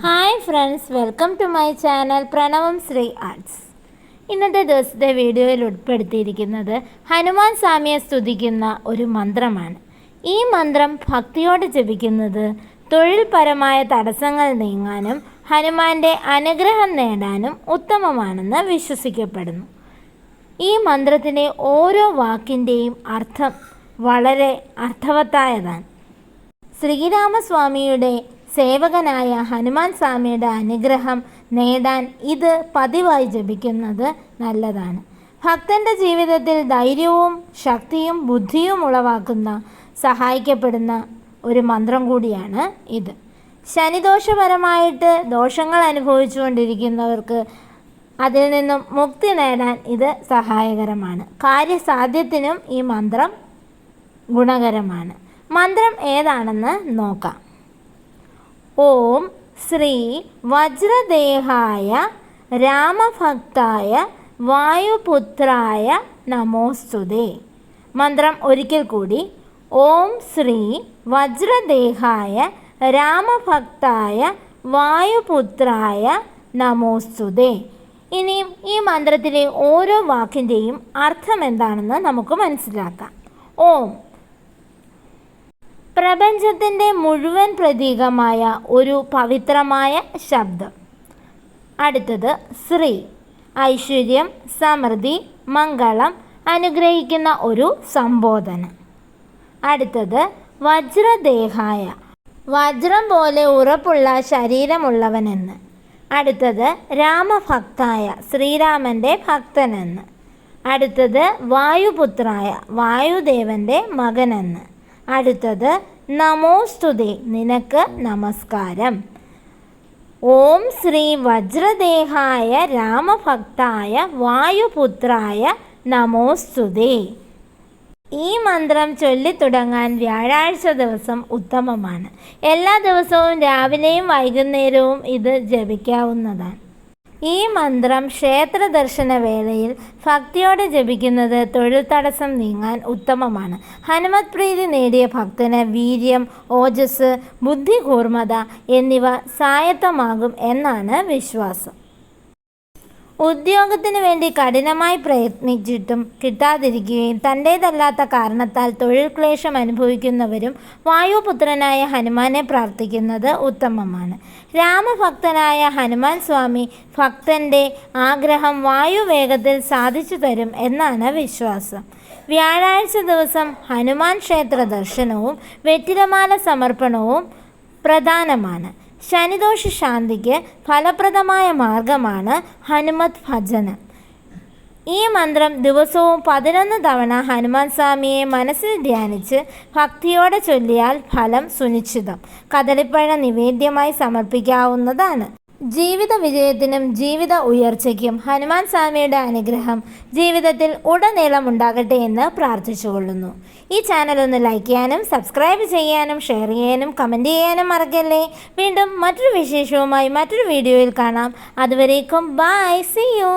Hi friends welcome to my channel Pranavam Shri arts ഇന്നത്തെ ദിവസത്തെ വീഡിയോയിൽ ഉൾപ്പെടുത്തിയിരിക്കുന്നത് ഹനുമാൻ സ്വാമിയെ സ്തുതിക്കുന്ന ഒരു മന്ത്രമാണ്. ഈ മന്ത്രം ഭക്തിയോടെ ജപിക്കുന്നത് തൊഴിൽപരമായ തടസ്സങ്ങൾ നീങ്ങാനും ഹനുമാന്റെ അനുഗ്രഹം നേടാനും ഉത്തമമാണെന്ന് വിശ്വസിക്കപ്പെടുന്നു. ഈ മന്ത്രത്തിന്റെ ഓരോ വാക്കിന്റെയും അർത്ഥം വളരെ അർത്ഥവത്തായതാണ്. ശ്രീരാമസ്വാമിയുടെ സേവകനായ ഹനുമാൻ സ്വാമിയുടെ അനുഗ്രഹം നേടാൻ ഇത് പതിവായി ജപിക്കുന്നത് നല്ലതാണ്. ഭക്തന്റെ ജീവിതത്തിൽ ധൈര്യവും ശക്തിയും ബുദ്ധിയും ഉളവാക്കുന്ന സഹായിക്കപ്പെടുന്ന ഒരു മന്ത്രം കൂടിയാണ് ഇത്. ശനിദോഷപരമായിട്ട് ദോഷങ്ങൾ അനുഭവിച്ചുകൊണ്ടിരിക്കുന്നവർക്ക് അതിൽ നിന്നും മുക്തി നേടാൻ ഇത് സഹായകരമാണ്. കാര്യസാധ്യത്തിനും ഈ മന്ത്രം ഗുണകരമാണ്. മന്ത്രം ഏതാണെന്ന് നോക്കാം. ഓം ശ്രീ വജ്രദേഹായ രാമഭക്തായ വായുപുത്രായ നമോസ്തുതേ. മന്ത്രം ഒരിക്കൽ കൂടി. ഓം ശ്രീ വജ്രദേഹായ രാമഭക്തായ വായുപുത്രായ നമോസ്തുതേ. ഇനിയും ഈ മന്ത്രത്തിലെ ഓരോ വാക്കിന്റെയും അർത്ഥം എന്താണെന്ന് നമുക്ക് മനസ്സിലാക്കാം. ഓം പ്രപഞ്ചത്തിന്റെ മുഴുവൻ പ്രതീകമായ ഒരു പവിത്രമായ ശബ്ദം. അടുത്തത് ശ്രീ. ഐശ്വര്യം സമൃദ്ധി മംഗളം അനുഗ്രഹിക്കുന്ന ഒരു സംബോധന. അടുത്തത് വജ്രദേഹായ. വജ്രം പോലെ ഉറപ്പുള്ള ശരീരമുള്ളവനെന്ന്. അടുത്തത് രാമഭക്തായ ശ്രീരാമന്റെ ഭക്തനെന്ന്. അടുത്തത് വായുപുത്രായ വായുദേവന്റെ മകനെന്ന്. അടുത്തത് നമോസ്തുതേ നിനക്ക് നമസ്കാരം. ഓം ശ്രീ വജ്രദേഹായ രാമഭക്തായ വായുപുത്രായ നമോസ്തുതി ഈ മന്ത്രം ചൊല്ലിത്തുടങ്ങാൻ വ്യാഴാഴ്ച ദിവസം ഉത്തമമാണ്. എല്ലാ ദിവസവും രാവിലെയും വൈകുന്നേരവും ഇത് ജപിക്കാവുന്നതാണ്. ഈ മന്ത്രം ക്ഷേത്ര ദർശന വേളയിൽ ഭക്തിയോടെ ജപിക്കുന്നത് തൊഴിൽ തടസ്സം നീങ്ങാൻ ഉത്തമമാണ്. ഹനുമത് പ്രീതി നേടിയ ഭക്തന് വീര്യം ഓജസ് ബുദ്ധികൂർമ്മത എന്നിവ സായത്തമാകും എന്നാണ് വിശ്വാസം. ഉദ്യോഗത്തിന് വേണ്ടി കഠിനമായി പ്രയത്നിച്ചിട്ടും കിട്ടാതിരിക്കുകയും തന്റേതല്ലാത്ത കാരണത്താൽ തൊഴിൽ ക്ലേശം അനുഭവിക്കുന്നവരും വായുപുത്രനായ ഹനുമാനെ പ്രാർത്ഥിക്കുന്നത് ഉത്തമമാണ്. രാമഭക്തനായ ഹനുമാൻ സ്വാമി ഭക്തന്റെ ആഗ്രഹം വായുവേഗത്തിൽ സാധിച്ചു തരും എന്നാണ് വിശ്വാസം. വ്യാഴാഴ്ച ദിവസം ഹനുമാൻ ക്ഷേത്ര ദർശനവും വെറ്റിലമാല സമർപ്പണവും പ്രധാനമാണ്. ശനിദോഷ ശാന്തിക്ക് ഫലപ്രദമായ മാർഗമാണ് ഹനുമത് ഭജനം. ഈ മന്ത്രം ദിവസവും പതിനൊന്ന് തവണ ഹനുമാൻ സ്വാമിയെ മനസ്സിൽ ധ്യാനിച്ച് ഭക്തിയോടെ ചൊല്ലിയാൽ ഫലം സുനിശ്ചിതം. കദളിപ്പഴ നിവേദ്യമായി സമർപ്പിക്കാവുന്നതാണ്. ജീവിത വിജയത്തിനും ജീവിത ഉയർച്ചയ്ക്കും ഹനുമാൻ സ്വാമിയുടെ അനുഗ്രഹം ജീവിതത്തിൽ ഉടനീളം ഉണ്ടാകട്ടെ എന്ന് പ്രാർത്ഥിച്ചുകൊള്ളുന്നു. ഈ ചാനൽ ഒന്ന് ലൈക്ക് ചെയ്യാനും സബ്സ്ക്രൈബ് ചെയ്യാനും ഷെയർ ചെയ്യാനും കമന്റ് ചെയ്യാനും മറക്കല്ലേ? വീണ്ടും മറ്റൊരു വിശേഷവുമായി മറ്റൊരു വീഡിയോയിൽ കാണാം. അതുവരേക്കും ബൈ സി യു